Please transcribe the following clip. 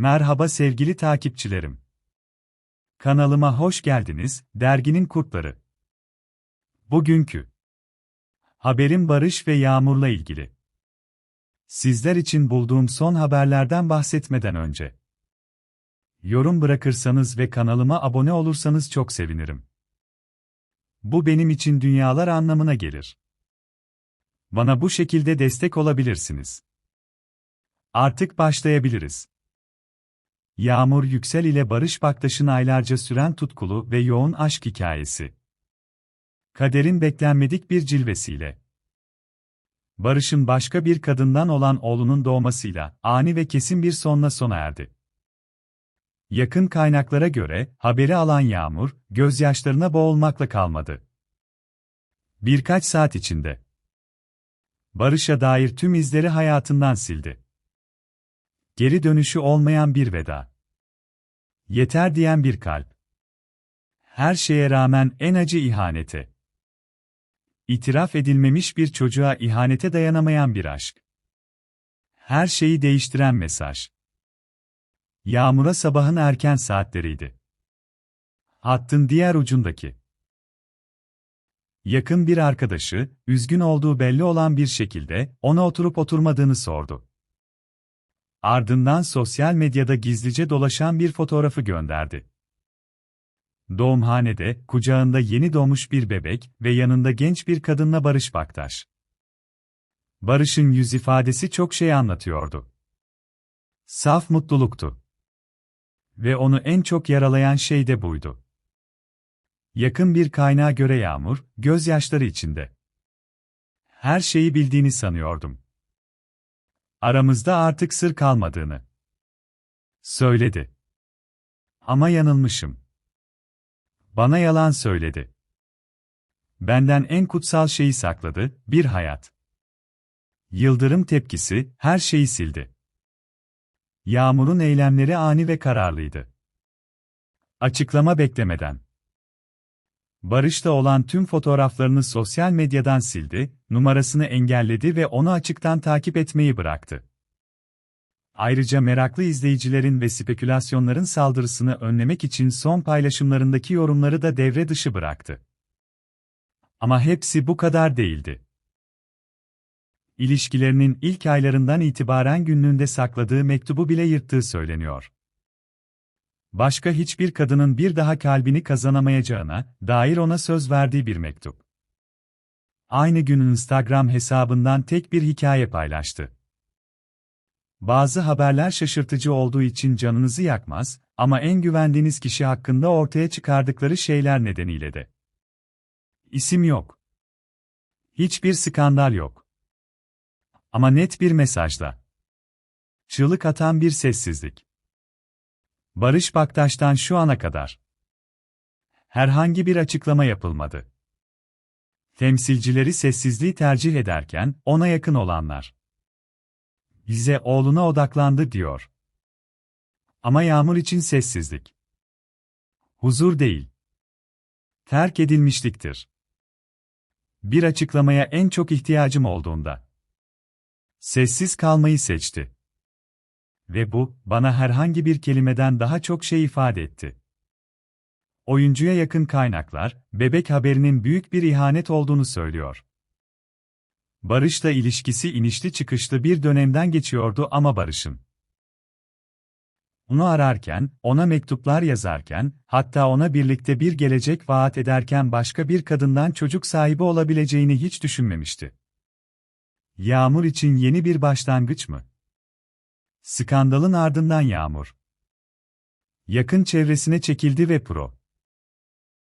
Merhaba sevgili takipçilerim. Kanalıma hoş geldiniz, derginin kurtları. Bugünkü haberim Barış ve Yağmur'la ilgili. Sizler için bulduğum son haberlerden bahsetmeden önce yorum bırakırsanız ve kanalıma abone olursanız çok sevinirim. Bu benim için dünyalar anlamına gelir. Bana bu şekilde destek olabilirsiniz. Artık başlayabiliriz. Yağmur Yüksel ile Barış Baktaş'ın aylarca süren tutkulu ve yoğun aşk hikayesi. Kaderin beklenmedik bir cilvesiyle. Barış'ın başka bir kadından olan oğlunun doğmasıyla ani ve kesin bir sonla sona erdi. Yakın kaynaklara göre haberi alan Yağmur gözyaşlarına boğulmakla kalmadı. Birkaç saat içinde Barış'a dair tüm izleri hayatından sildi. Geri dönüşü olmayan bir veda. Yeter diyen bir kalp. Her şeye rağmen en acı ihanete. İtiraf edilmemiş bir çocuğa ihanete dayanamayan bir aşk. Her şeyi değiştiren mesaj. Yağmura sabahın erken saatleriydi. Hattın diğer ucundaki. Yakın bir arkadaşı, üzgün olduğu belli olan bir şekilde, ona oturup oturmadığını sordu. Ardından sosyal medyada gizlice dolaşan bir fotoğrafı gönderdi. Doğumhanede, kucağında yeni doğmuş bir bebek ve yanında genç bir kadınla Barış Baktaş. Barış'ın yüz ifadesi çok şey anlatıyordu. Saf mutluluktu. Ve onu en çok yaralayan şey de buydu. Yakın bir kaynağa göre Yağmur, gözyaşları içinde. Her şeyi bildiğini sanıyordum. Aramızda artık sır kalmadığını söyledi. Ama yanılmışım. Bana yalan söyledi. Benden en kutsal şeyi sakladı, bir hayat. Yıldırım tepkisi her şeyi sildi. Yağmur'un eylemleri ani ve kararlıydı. Açıklama beklemeden. Barış'ta olan tüm fotoğraflarını sosyal medyadan sildi, numarasını engelledi ve onu açıktan takip etmeyi bıraktı. Ayrıca meraklı izleyicilerin ve spekülasyonların saldırısını önlemek için son paylaşımlarındaki yorumları da devre dışı bıraktı. Ama hepsi bu kadar değildi. İlişkilerinin ilk aylarından itibaren günlüğünde sakladığı mektubu bile yırttığı söyleniyor başka hiçbir kadının bir daha kalbini kazanamayacağına dair ona söz verdiği bir mektup. Aynı gün Instagram hesabından tek bir hikaye paylaştı. Bazı haberler şaşırtıcı olduğu için canınızı yakmaz ama en güvendiğiniz kişi hakkında ortaya çıkardıkları şeyler nedeniyle de. İsim yok. Hiçbir skandal yok. Ama net bir mesajla. Çığlık atan bir sessizlik. Barış Baktaş'tan şu ana kadar herhangi bir açıklama yapılmadı. Temsilcileri sessizliği tercih ederken ona yakın olanlar bize oğluna odaklandı diyor. Ama Yağmur için sessizlik. Huzur değil. Terk edilmişliktir. Bir açıklamaya en çok ihtiyacım olduğunda. Sessiz kalmayı seçti. Ve bu, bana herhangi bir kelimeden daha çok şey ifade etti. Oyuncuya yakın kaynaklar, bebek haberinin büyük bir ihanet olduğunu söylüyor. Barış'la ilişkisi inişli çıkışlı bir dönemden geçiyordu ama Barış'ın onu ararken, ona mektuplar yazarken, hatta ona birlikte bir gelecek vaat ederken başka bir kadından çocuk sahibi olabileceğini hiç düşünmemişti. Yağmur için yeni bir başlangıç mı? Skandalın ardından Yağmur. Yakın çevresine çekildi ve Pro